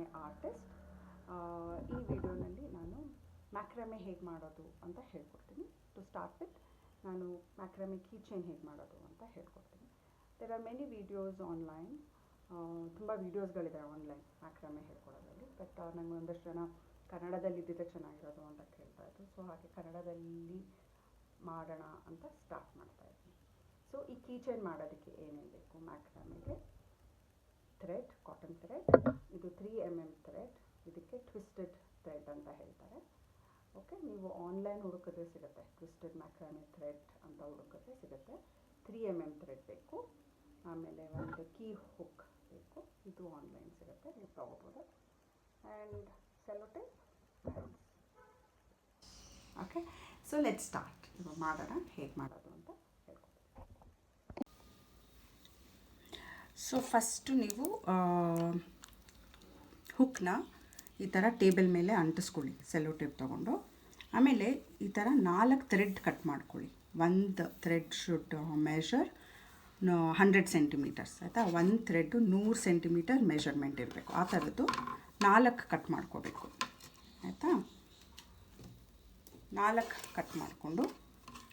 ಮ್ಯಾಕ್ರಮೆ artist ಈ ವಿಡಿಯೋನಲ್ಲಿ ನಾನು ಮ್ಯಾಕ್ರಮೆ ಹೇಗೆ ಮಾಡೋದು ಅಂತ ಹೇಳ್ಕೊಡ್ತೀನಿ. ಟು ಸ್ಟಾರ್ಟ್ ವಿತ್ ನಾನು ಮ್ಯಾಕ್ರಮೆ ಕೀಚೈನ್ ಹೇಗೆ ಮಾಡೋದು ಅಂತ ಹೇಳ್ಕೊಡ್ತೀನಿ. There are many videos online ತುಂಬ ವೀಡಿಯೋಸ್ಗಳಿದೆ ಆನ್ಲೈನ್ ಮ್ಯಾಕ್ರಮೆ ಹೇಳ್ಕೊಡೋದ್ರಲ್ಲಿ. ಬಟ್ ನಂಗೆ ಒಂದಷ್ಟು ಜನ ಕನ್ನಡದಲ್ಲಿ ಇದ್ದಿದ್ದೆ ಚೆನ್ನಾಗಿರೋದು ಅಂತ ಕೇಳ್ತಾ ಇದ್ದರು ಸೊ ಹಾಗೆ ಕನ್ನಡದಲ್ಲಿ ಮಾಡೋಣ ಅಂತ ಸ್ಟಾರ್ಟ್ ಮಾಡ್ತಾ ಇದ್ದೀನಿ. ಸೊ ಈ ಕೀಚೈನ್ ಮಾಡೋದಕ್ಕೆ ಏನೇನು ಬೇಕು ಮ್ಯಾಕ್ರಮೆಗೆ? ಥ್ರೆಡ್ ಕಾಟನ್ ಥ್ರೆಡ್ ಇದು ತ್ರೀ ಎಂ ಎಂ ಥ್ರೆಡ್ ಇದಕ್ಕೆ ಟ್ವಿಸ್ಟೆಡ್ ಥ್ರೆಡ್ ಅಂತ ಹೇಳ್ತಾರೆ. ಓಕೆ ನೀವು ಆನ್ಲೈನ್ ಹುಡುಕಿದ್ರೆ ಸಿಗುತ್ತೆ. ಟ್ವಿಸ್ಟೆಡ್ ಮ್ಯಾಕ್ರಾನಿ ಥ್ರೆಡ್ ಅಂತ ಹುಡುಕಿದ್ರೆ ಸಿಗುತ್ತೆ. ತ್ರೀ ಎಂ ಎಂ ಥ್ರೆಡ್ ಬೇಕು. ಆಮೇಲೆ ಒಂದು ಕೀ ಹುಕ್ ಬೇಕು. ಇದು ಆನ್ಲೈನ್ ಸಿಗುತ್ತೆ. ನೀವು ತೊಗೋಬೋದು. And sellotape okay so let start ಇವಾಗ ಮಾಡೋಣ. ಹೇಗೆ ಮಾಡೋದು ಅಂತ ಹೇಳ್ಕೊಡ್ತೀನಿ ಸೊ ಫಸ್ಟು ನೀವು ಹುಕ್ನ ಈ ಥರ ಟೇಬಲ್ ಮೇಲೆ ಅಂಟಿಸ್ಕೊಳ್ಳಿ ಸೆಲ್ಲೋ ಟೇಪ್ ತೊಗೊಂಡು. ಆಮೇಲೆ ಈ ಥರ ನಾಲ್ಕು ಥ್ರೆಡ್ ಕಟ್ ಮಾಡ್ಕೊಳ್ಳಿ. ಒಂದು thread should measure hundred centimetres ಆಯಿತಾ? ಒಂದು ಥ್ರೆಡ್ಡು ನೂರು ಸೆಂಟಿಮೀಟರ್ ಮೆಷರ್ಮೆಂಟ್ ಇರಬೇಕು. ಆ ಥರದ್ದು ನಾಲ್ಕು ಕಟ್ ಮಾಡ್ಕೋಬೇಕು. ಆಯಿತಾ? ನಾಲ್ಕು ಕಟ್ ಮಾಡಿಕೊಂಡು,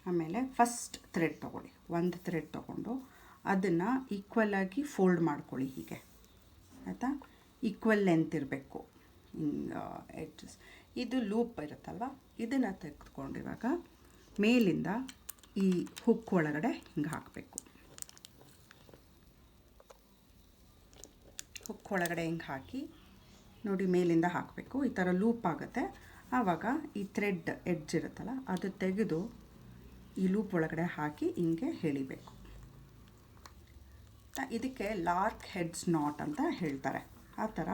ಆಮೇಲೆ ಫಸ್ಟ್ ಥ್ರೆಡ್ ತೊಗೊಳ್ಳಿ. ಒಂದು ಥ್ರೆಡ್ ತೊಗೊಂಡು ಅದನ್ನು ಈಕ್ವಲಾಗಿ ಫೋಲ್ಡ್ ಮಾಡ್ಕೊಳ್ಳಿ ಹೀಗೆ. ಆಯಿತಾ? ಈಕ್ವಲ್ ಲೆಂತ್ ಇರಬೇಕು. ಎಡ್ಜಸ್ ಇದು ಲೂಪ್ ಇರುತ್ತಲ್ವ ಇದನ್ನು ತೆಗೆದುಕೊಂಡು ಇವಾಗ ಮೇಲಿಂದ ಈ ಹುಕ್ ಒಳಗಡೆ ಹಿಂಗೆ ಹಾಕಬೇಕು. ಹುಕ್ ಒಳಗಡೆ ಹಿಂಗೆ ಹಾಕಿ, ನೋಡಿ ಮೇಲಿಂದ ಹಾಕಬೇಕು. ಈ ಥರ ಲೂಪ್ ಆಗುತ್ತೆ. ಆವಾಗ ಈ ಥ್ರೆಡ್ ಎಡ್ಜ್ ಇರುತ್ತಲ್ಲ, ಅದು ತೆಗೆದು ಈ ಲೂಪ್ ಒಳಗಡೆ ಹಾಕಿ ಹಿಂಗೆ ಎಳಿಬೇಕು. ಇದಕ್ಕೆ ಲಾರ್ಕ್ ಹೆಡ್ಸ್ ನಾಟ್ ಅಂತ ಹೇಳ್ತಾರೆ. ಆ ಥರ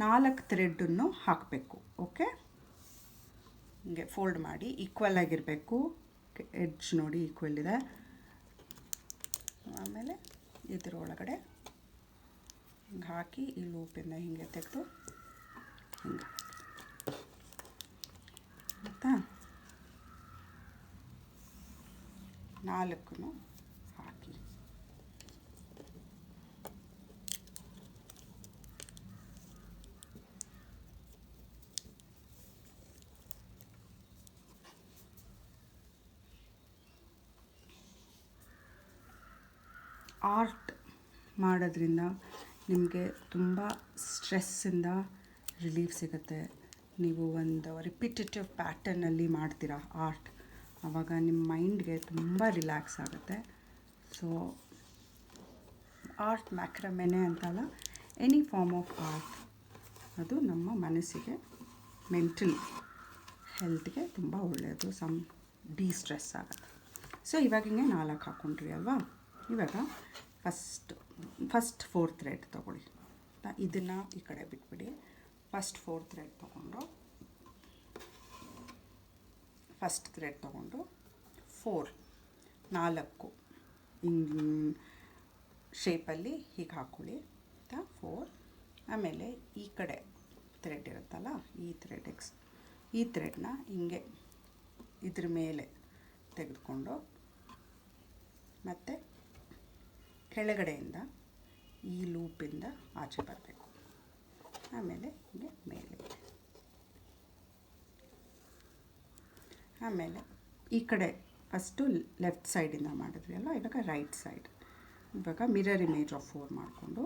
ನಾಲ್ಕು ಥ್ರೆಡ್ಡನ್ನು ಹಾಕಬೇಕು, ಓಕೆ? ಹಿಂಗೆ ಫೋಲ್ಡ್ ಮಾಡಿ, ಈಕ್ವಲ್ ಆಗಿರಬೇಕು. ಎಡ್ಜ್ ನೋಡಿ ಈಕ್ವಲ್ ಇದೆ. ಆಮೇಲೆ ಇದರೊಳಗಡೆ ಹಿಂಗೆ ಹಾಕಿ, ಈ ಲೂಪಿಂದ ಹಿಂಗೆ ತೆಗೆದು ಹಿಂಗೆ ಆಯಿತಾ? ನಾಲ್ಕು ಹಾಕಿ ಆರ್ಟ್ ಮಾಡೋದ್ರಿಂದ ನಿಮಗೆ ತುಂಬ ಸ್ಟ್ರೆಸ್ಸಿಂದ ರಿಲೀಫ್ ಸಿಗುತ್ತೆ. ನೀವು ಒಂದು ರಿಪಿಟೇಟಿವ್ ಪ್ಯಾಟರ್ನಲ್ಲಿ ಮಾಡ್ತೀರಾ ಆರ್ಟ್ ಆವಾಗ ನಿಮ್ಮ ಮೈಂಡ್ಗೆ ತುಂಬ ರಿಲ್ಯಾಕ್ಸ್ ಆಗುತ್ತೆ. ಸೊ, ಆರ್ಟ್ ಮ್ಯಾಕ್ರಮೆನೆ ಅಂತಲ್ಲ ಎನಿ ಫಾರ್ಮ್ ಆಫ್ ಆರ್ಟ್ ಅದು ನಮ್ಮ ಮನಸ್ಸಿಗೆ ಮೆಂಟಲ್ ಹೆಲ್ತ್ಗೆ ತುಂಬ ಒಳ್ಳೆಯದು ಸಮ್ ಡಿ ಸ್ಟ್ರೆಸ್ ಆಗುತ್ತೆ. ಸೊ ಇವಾಗ ಹಿಂಗೆ ನಾಲ್ಕು ಹಾಕ್ಕೊಂಡ್ರಿ ಅಲ್ವಾ? ಇವಾಗ ಫಸ್ಟ್ ಫಸ್ಟ್ ಫೋರ್ ಥ್ರೆಡ್ ತೊಗೊಳ್ಳಿ. ಇದನ್ನು ಈ ಕಡೆ ಬಿಟ್ಬಿಡಿ. ಫಸ್ಟ್ ಫೋರ್ ಥ್ರೆಡ್ ತೊಗೊಂಡು ಫಸ್ಟ್ ಥ್ರೆಡ್ ತೊಗೊಂಡು ಫೋರ್ ನಾಲ್ಕು ಶೇಪಲ್ಲಿ ಹೀಗೆ ಹಾಕ್ಕೊಳ್ಳಿ ಆಯಿತಾ ಫೋರ್ ಆಮೇಲೆ ಈ ಕಡೆ ಥ್ರೆಡ್ ಇರುತ್ತಲ್ಲ, ಈ ಥ್ರೆಡ್ ಎಕ್ಸ್ ಈ ಥ್ರೆಡ್ನ ಹಿಂಗೆ ಇದ್ರ ಮೇಲೆ ತೆಗೆದುಕೊಂಡು ಮತ್ತು ಕೆಳಗಡೆಯಿಂದ ಈ ಲೂಪಿಂದ ಆಚೆ ಬರಬೇಕು. ಆಮೇಲೆ ಹಿಂಗೆ ಮೇಲೆ. ಆಮೇಲೆ ಈ ಕಡೆ ಫಸ್ಟು ಲೆಫ್ಟ್ ಸೈಡಿಂದ ಮಾಡಿದ್ವಿ ಅಲ್ಲ ಇವಾಗ ರೈಟ್ ಸೈಡ್. ಇವಾಗ ಮಿರರ್ ಇಮೇಜ್ ಆಫ್ ಫೋರ್ ಮಾಡಿಕೊಂಡು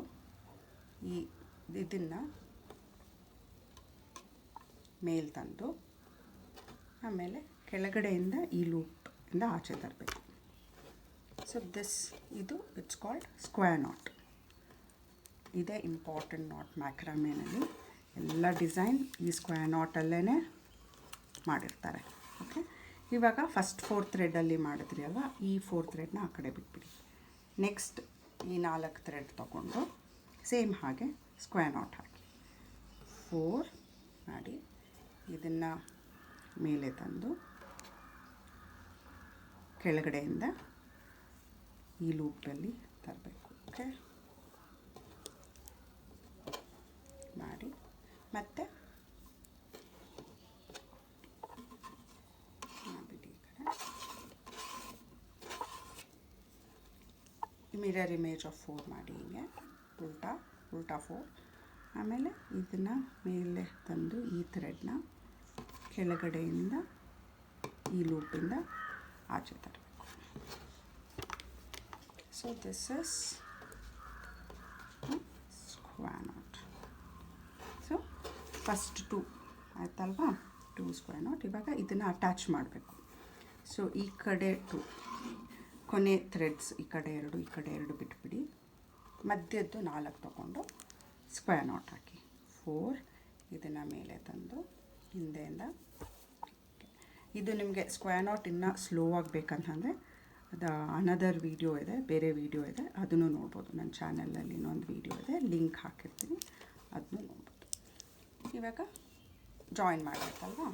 ಈ ಇದನ್ನು ಮೇಲ್ ತಂದು ಆಮೇಲೆ ಕೆಳಗಡೆಯಿಂದ ಈ ಲೂಪಿಂದ ಆಚೆ ತರಬೇಕು. ಸೊ ದಿಸ್ ಇದು ಇಟ್ಸ್ ಕಾಲ್ಡ್ ಸ್ಕ್ವೇರ್ ನಾಟ್ ಇದೇ ಇಂಪಾರ್ಟೆಂಟ್ ನಾಟ್ ಮ್ಯಾಕ್ರಾಮೇನಲ್ಲಿ ಎಲ್ಲ ಡಿಸೈನ್ ಈ ಸ್ಕ್ವೇರ್ ನಾಟಲ್ಲೇ ಮಾಡಿರ್ತಾರೆ. ಓಕೆ ಇವಾಗ ಫಸ್ಟ್ ಫೋರ್ ಥ್ರೆಡಲ್ಲಿ ಮಾಡಿದ್ರಿ ಅಲ್ವಾ? ಈ ಫೋರ್ ಥ್ರೆಡ್ನ ಆ ಕಡೆ ಬಿಟ್ಬಿಡಿ. ನೆಕ್ಸ್ಟ್ ಈ ನಾಲ್ಕು ಥ್ರೆಡ್ ತೊಗೊಂಡು ಸೇಮ್ ಹಾಗೆ ಸ್ಕ್ವೇರ್ ನಾಟ್ ಹಾಕಿ. ಫೋರ್ ಮಾಡಿ ಇದನ್ನು ಮೇಲೆ ತಂದು ಕೆಳಗಡೆಯಿಂದ ಈ ಲೂಪಲ್ಲಿ ತರಬೇಕು ಓಕೆ ಮಾಡಿ. ಮತ್ತೆ ಈ ಕಡೆ. ಮಿರರ್ ಇಮೇಜ್ ಆಫ್ ಫೋರ್ ಮಾಡಿ ಹೀಗೆ. ಉಲ್ಟಾ ಉಲ್ಟಾ ಫೋರ್ ಆಮೇಲೆ ಇದನ್ನು ಮೇಲೆ ತಂದು ಈ ಥ್ರೆಡ್ನ ಕೆಳಗಡೆಯಿಂದ ಈ ಲೂಪಿಂದ ಆಚೆ ತರಬೇಕು. So this is square knot so first two ಆಯ್ತಲ್ವಾ? ಟೂ ಸ್ಕ್ವೇರ್ ನಾಟ್ ಇವಾಗ ಇದನ್ನು ಅಟ್ಯಾಚ್ ಮಾಡಬೇಕು. ಸೊ ಈ ಕಡೆ ಟು ಕೊನೆ ಥ್ರೆಡ್ಸ್ ಈ ಕಡೆ ಎರಡು, ಈ ಕಡೆ ಎರಡು ಬಿಟ್ಬಿಡಿ. ಮಧ್ಯದ್ದು ನಾಲ್ಕು ತಗೊಂಡು ಸ್ಕ್ವೇರ್ ನಾಟ್ ಹಾಕಿ. ಫೋರ್ ಇದನ್ನು ಮೇಲೆ ತಂದು ಹಿಂದೆಯಿಂದ ಇದು ನಿಮಗೆ ಸ್ಕ್ವೇರ್ ನಾಟ್ ಇನ್ನೂ ಸ್ಲೋ ಆಗಬೇಕಂತಂದರೆ ಅದು ಅನದರ್ ವೀಡಿಯೋ ಇದೆ, ಬೇರೆ ವೀಡಿಯೋ ಇದೆ, ಅದನ್ನು ನೋಡ್ಬೋದು. ನನ್ನ ಚಾನಲಲ್ಲಿ ಇನ್ನೊಂದು ವೀಡಿಯೋ ಇದೆ, ಲಿಂಕ್ ಹಾಕಿರ್ತೀನಿ, ಅದನ್ನು ನೋಡ್ಬೋದು. ಇವಾಗ ಜಾಯಿನ್ ಮಾಡಬೇಕಲ್ವಾ?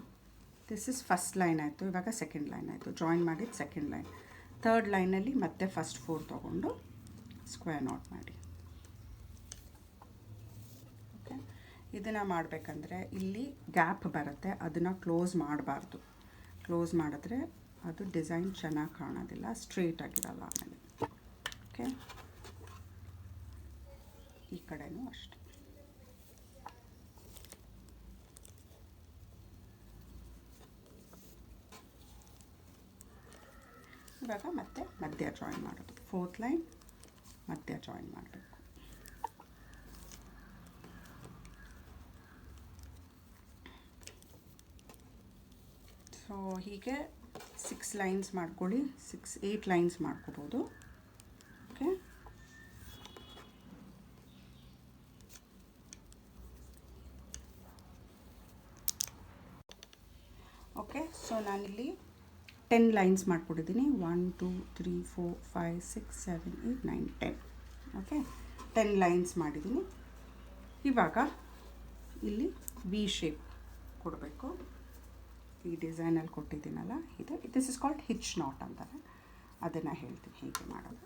ದಿಸ್ ಇಸ್ ಫಸ್ಟ್ ಲೈನ್ ಆಯಿತು, ಇವಾಗ ಸೆಕೆಂಡ್ ಲೈನ್ ಆಯಿತು. ಜಾಯಿನ್ ಮಾಡಿದ ಸೆಕೆಂಡ್ ಲೈನ್ ಥರ್ಡ್ ಲೈನಲ್ಲಿ ಮತ್ತೆ ಫಸ್ಟ್ ಫೋರ್ ತೊಗೊಂಡು ಸ್ಕ್ವೇರ್ ನಾಟ್ ಮಾಡಿ. ಓಕೆ ಇದನ್ನು ಮಾಡಬೇಕಂದ್ರೆ ಇಲ್ಲಿ ಗ್ಯಾಪ್ ಬರುತ್ತೆ, ಅದನ್ನು ಕ್ಲೋಸ್ ಮಾಡಬಾರ್ದು. ಕ್ಲೋಸ್ ಮಾಡಿದ್ರೆ ಅದು ಡಿಸೈನ್ ಚೆನ್ನಾಗಿ ಕಾಣೋದಿಲ್ಲ, ಸ್ಟ್ರೇಟ್ ಆಗಿರಲ್ಲ ಆಮೇಲೆ. ಓಕೆ ಈ ಕಡೆನೂ ಅಷ್ಟೆ. ಇವಾಗ ಮತ್ತೆ ಮಧ್ಯ ಜಾಯಿನ್ ಮಾಡೋದು. ಫೋರ್ತ್ ಲೈನ್ ಮಧ್ಯ ಜಾಯಿನ್ ಮಾಡಬೇಕು. ಸೊ ಹೀಗೆ ಸಿಕ್ಸ್ ಲೈನ್ಸ್ ಮಾಡ್ಕೊಳ್ಳಿ ಸಿಕ್ಸ್ ಏಯ್ಟ್ ಲೈನ್ಸ್ ಮಾಡ್ಕೋಬೋದು. ಓಕೆ ಓಕೆ ಸೊ ನಾನಿಲ್ಲಿ ten lines ಮಾಡ್ಕೊಟ್ಟಿದ್ದೀನಿ. One two three four five six seven eight nine ten okay ten lines ಮಾಡಿದ್ದೀನಿ. ಇವಾಗ ಇಲ್ಲಿ ವಿ ಶೇಪ್ ಕೊಡಬೇಕು. ಈ ಡಿಸೈನಲ್ಲಿ ಕೊಟ್ಟಿದ್ದೀನಲ್ಲ, ಇದು this is called hitch knot ಅಂತಾರೆ ಅದನ್ನು ಹೇಳ್ತೀನಿ, ಹೀಗೆ ಮಾಡೋದು.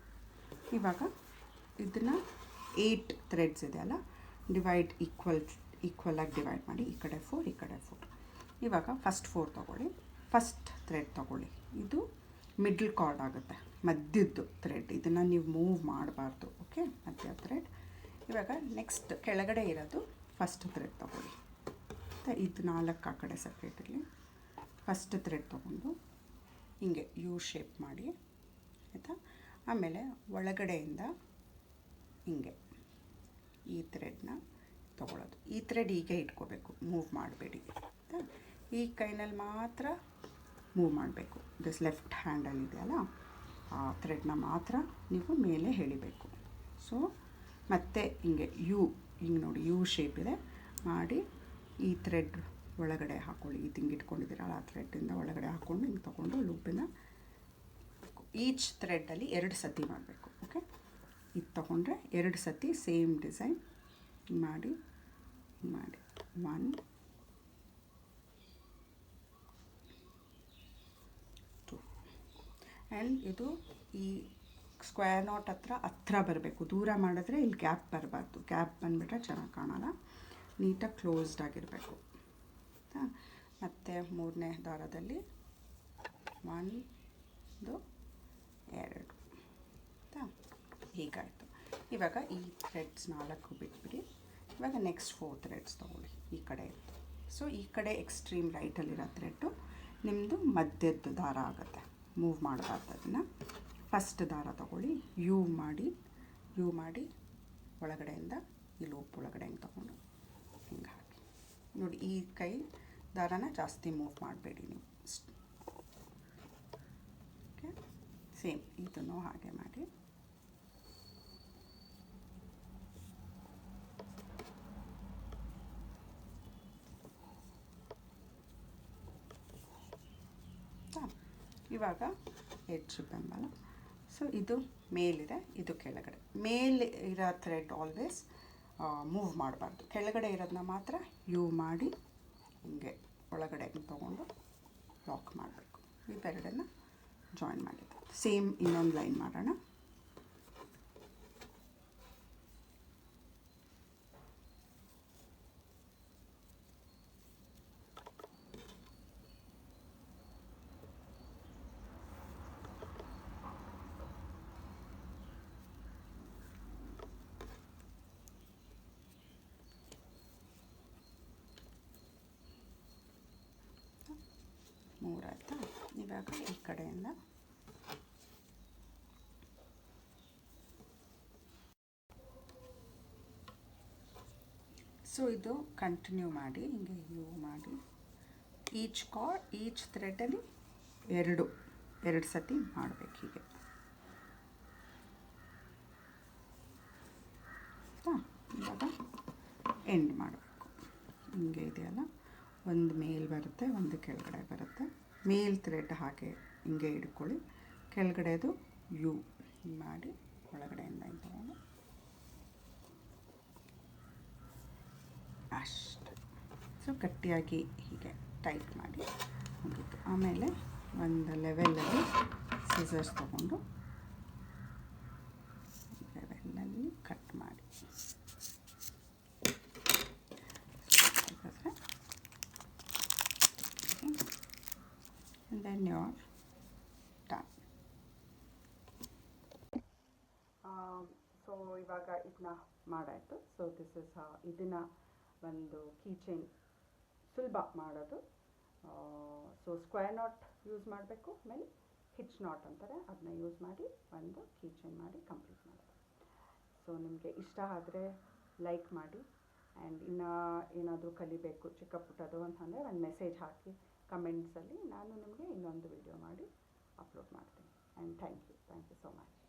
ಇವಾಗ ಇದನ್ನು ಏಯ್ಟ್ ಥ್ರೆಡ್ಸ್ ಇದೆ ಅಲ್ಲ ಡಿವೈಡ್ ಈಕ್ವಲ್ ಈಕ್ವಲಾಗಿ ಡಿವೈಡ್ ಮಾಡಿ, ಈ ಕಡೆ ಫೋರ್ ಈ ಕಡೆ ಫೋರ್ ಇವಾಗ ಫಸ್ಟ್ ಫೋರ್ ತೊಗೊಳ್ಳಿ. ಫಸ್ಟ್ ಥ್ರೆಡ್ ತೊಗೊಳ್ಳಿ. ಇದು ಮಿಡ್ಲ್ ಕಾರ್ಡ್ ಆಗುತ್ತೆ, ಮಧ್ಯದ್ದು ಥ್ರೆಡ್ ಇದನ್ನು ನೀವು ಮೂವ್ ಮಾಡಬಾರ್ದು ಓಕೆ ಮಧ್ಯ ಥ್ರೆಡ್ ಇವಾಗ ನೆಕ್ಸ್ಟ್ ಕೆಳಗಡೆ ಇರೋದು ಫಸ್ಟ್ ಥ್ರೆಡ್ ತೊಗೊಳ್ಳಿ. ಮತ್ತು ಇದು ನಾಲ್ಕು ಆ ಕಡೆ ಸಪ್ರೇಟ್ ಇರಲಿ. ಫಸ್ಟ್ ಥ್ರೆಡ್ ತೊಗೊಂಡು ಹಿಂಗೆ ಯು ಶೇಪ್ ಮಾಡಿ, ಆಯಿತಾ? ಆಮೇಲೆ ಒಳಗಡೆಯಿಂದ ಹಿಂಗೆ ಈ ಥ್ರೆಡ್ನ ತೊಗೊಳೋದು. ಈ ಥ್ರೆಡ್ ಹೀಗೆ ಇಟ್ಕೋಬೇಕು, ಮೂವ್ ಮಾಡಬೇಡಿ, ಆಯಿತಾ? ಈ ಕೈನಲ್ಲಿ ಮಾತ್ರ ಮೂವ್ ಮಾಡಬೇಕು. ದಿಸ್ ಲೆಫ್ಟ್ ಹ್ಯಾಂಡಲ್ಲಿ ಇದೆಯಲ್ಲ, ಆ ಥ್ರೆಡ್ನ ಮಾತ್ರ ನೀವು ಮೇಲೆ ಎಳಿಬೇಕು. ಸೊ ಮತ್ತೆ ಹಿಂಗೆ ಯು, ಹಿಂಗೆ ನೋಡಿ, ಯು ಶೇಪ್ ಇದೆ. ಮಾಡಿ ಈ ಥ್ರೆಡ್ ಒಳಗಡೆ ಹಾಕೊಳ್ಳಿ. ಈ ಹಿಂಗೆ ಇಟ್ಕೊಂಡಿದ್ದೀರಲ್ಲ ಆ ಥ್ರೆಡ್ಡಿಂದ ಒಳಗಡೆ ಹಾಕ್ಕೊಂಡು ಹಿಂಗೆ ತೊಗೊಂಡು ಲೂಪಿನ ಈಚ್ ಥ್ರೆಡ್ಡಲ್ಲಿ ಎರಡು ಸತಿ ಮಾಡಬೇಕು ಓಕೆ ಇದು ತೊಗೊಂಡ್ರೆ ಎರಡು ಸತಿ ಸೇಮ್ ಡಿಸೈನ್ ಮಾಡಿ ಮಾಡಿ. ಒನ್ ಟು ಆ್ಯಂಡ್ ಇದು ಈ ಸ್ಕ್ವೇರ್ ನೋಟ್ ಹತ್ರ ಹತ್ರ ಬರಬೇಕು. ದೂರ ಮಾಡಿದ್ರೆ ಇಲ್ಲಿ ಗ್ಯಾಪ್ ಬರಬಾರ್ದು. ಗ್ಯಾಪ್ ಬಂದುಬಿಟ್ರೆ ಚೆನ್ನಾಗಿ ಕಾಣಲ್ಲ. ನೀಟಾಗಿ ಕ್ಲೋಸ್ಡ್ ಆಗಿರಬೇಕು. ಮತ್ತು ಮೂರನೇ ದಾರದಲ್ಲಿ ಒಂದು ಎರಡು. ಆಯಿತಾ? ಹೀಗಾಯಿತು. ಇವಾಗ ಈ ಥ್ರೆಡ್ಸ್ ನಾಲ್ಕು ಬಿಟ್ಬಿಡಿ. ಇವಾಗ ನೆಕ್ಸ್ಟ್ ಫೋರ್ ಥ್ರೆಡ್ಸ್ ತೊಗೊಳ್ಳಿ ಈ ಕಡೆ. ಸೊ ಈ ಕಡೆ ಎಕ್ಸ್ಟ್ರೀಮ್ ರೈಟಲ್ಲಿರೋ ಥ್ರೆಡ್ಡು ನಿಮ್ಮದು ಮಧ್ಯದ ದಾರ ಆಗುತ್ತೆ. ಮೂವ್ ಮಾಡಬಾರ್ದು ಅದನ್ನು ಫಸ್ಟ್ ದಾರ ತೊಗೊಳ್ಳಿ. ಯೂ ಮಾಡಿ ಯೂ ಮಾಡಿ ಒಳಗಡೆಯಿಂದ, ಈ ಲೋಪ್ ಒಳಗಡೆ ಹಿಂಗೆ ತೊಗೊಂಡು? ಹಿಂಗೆ. ನೋಡಿ, ಈ ಕೈ ದಾರನ ಜಾಸ್ತಿ ಮೂವ್ ಮಾಡಬೇಡಿ ನೀವು. ಓಕೆ? ಸೇಮ್, ಇದನ್ನು ಹಾಗೆ ಮಾಡಿ. ಇವಾಗ ಎಡ್ಜ್ ಬೆಂಬಲ. ಸೊ, ಇದು ಮೇಲಿದೆ, ಇದು ಕೆಳಗಡೆ. ಮೇಲೆ ಇರೋ ಥ್ರೆಡ್ ಆಲ್ವೇಸ್ ಮೂವ್ ಮಾಡಬಾರ್ದು. ಕೆಳಗಡೆ ಇರೋದನ್ನ ಮಾತ್ರ ಯೂ ಮಾಡಿ ಹಿಂಗೆ ಒಳಗಡೆ ತೊಗೊಂಡು ಲಾಕ್ ಮಾಡಬೇಕು. ಇವೆರಡನ್ನು ಜಾಯಿನ್ ಮಾಡಿದ್ದು. ಸೇಮ್ ಇನ್ನೊಂದು ಲೈನ್ ಮಾಡೋಣ. ಈ ಕಡೆಯಿಂದ. ಸೊ ಇದು ಕಂಟಿನ್ಯೂ ಮಾಡಿ, ಹಿಂಗೆ ಯೂ ಮಾಡಿ. ಈಚ್ ಕಾ ಈಚ್ ಥ್ರೆಡಲ್ಲಿ ಎರಡು ಎರಡು ಸತಿ ಮಾಡಬೇಕು ಹೀಗೆ. ಇವಾಗ ಎಂಡ್ ಮಾಡಬೇಕು. ಹಿಂಗೆ ಇದೆಯಲ್ಲ? ಒಂದು ಮೇಲ್ ಬರುತ್ತೆ, ಒಂದು ಕೆಳಗಡೆ ಬರುತ್ತೆ. ಮೇಲ್ ಥ್ರೆಡ್ ಹಾಗೆ ಹಿಂಗೆ ಹಿಡ್ಕೊಳ್ಳಿ. ಕೆಳಗಡೆದು ಯು ಮಾಡಿ ಒಳಗಡೆಯಿಂದ ತಗೊಂಡು. ಅಷ್ಟು. ಸೊ ಗಟ್ಟಿಯಾಗಿ ಹೀಗೆ ಟೈಟ್ ಮಾಡಿ ಮುಗೀತು. ಆಮೇಲೆ ಒಂದು ಲೆವೆಲಲ್ಲಿ ಸೀಸರ್ಸ್ ತೊಗೊಂಡು ಲೆವೆಲಲ್ಲಿ ಕಟ್ ಮಾಡಿ. ಡನ್ ಸೊ ಇವಾಗ ಇದನ್ನ ಮಾಡಾಯಿತು. ಸೊ ದಿಸ್ ಇಸ್ ಇದನ್ನು ಒಂದು ಕಿಚನ್ ಚೈನ್ ಸುಲಭ ಮಾಡೋದು. ಸೊ ಸ್ಕ್ವೇರ್ ನಾಟ್ ಯೂಸ್ ಮಾಡಬೇಕು. ಆಮೇಲೆ ಹಿಚ್ ನಾಟ್ ಅಂತಾರೆ. ಅದನ್ನ ಯೂಸ್ ಮಾಡಿ, ಒಂದು ಕಿಚನ್ ಚೈನ್ ಮಾಡಿ ಕಂಪ್ಲೀಟ್ ಮಾಡೋದು. ಸೊ ನಿಮಗೆ ಇಷ್ಟ ಆದರೆ ಲೈಕ್ ಮಾಡಿ. ಆ್ಯಂಡ್ ಇನ್ನು ಏನಾದರೂ ಕಲಿಬೇಕು, ಚಿಕ್ಕ ಪುಟ್ಟದು ಅಂತಂದರೆ ಒಂದು ಮೆಸೇಜ್ ಹಾಕಿ. ಕಮೆಂಟ್ಸಲ್ಲಿ ನಾನು ನಿಮಗೆ ಇನ್ನೊಂದು ವಿಡಿಯೋ ಮಾಡಿ ಅಪ್ಲೋಡ್ ಮಾಡ್ತೀನಿ. And thank you thank you so much